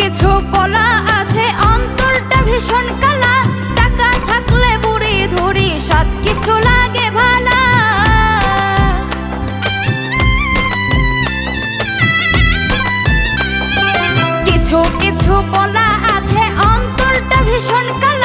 কিছু বলা আছে, অন্তরটা ভীষণ কালা। টাকা থাকলে বুড়ি ধরি সব কিছু লাগে ভালা। কিছু কিছু বলা আছে, অন্তরটা ভীষণ কালা।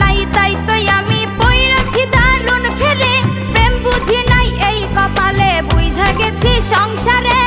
নাই তাই তো আমি বুঝি নাই এই কপালে গেছি সংসারে।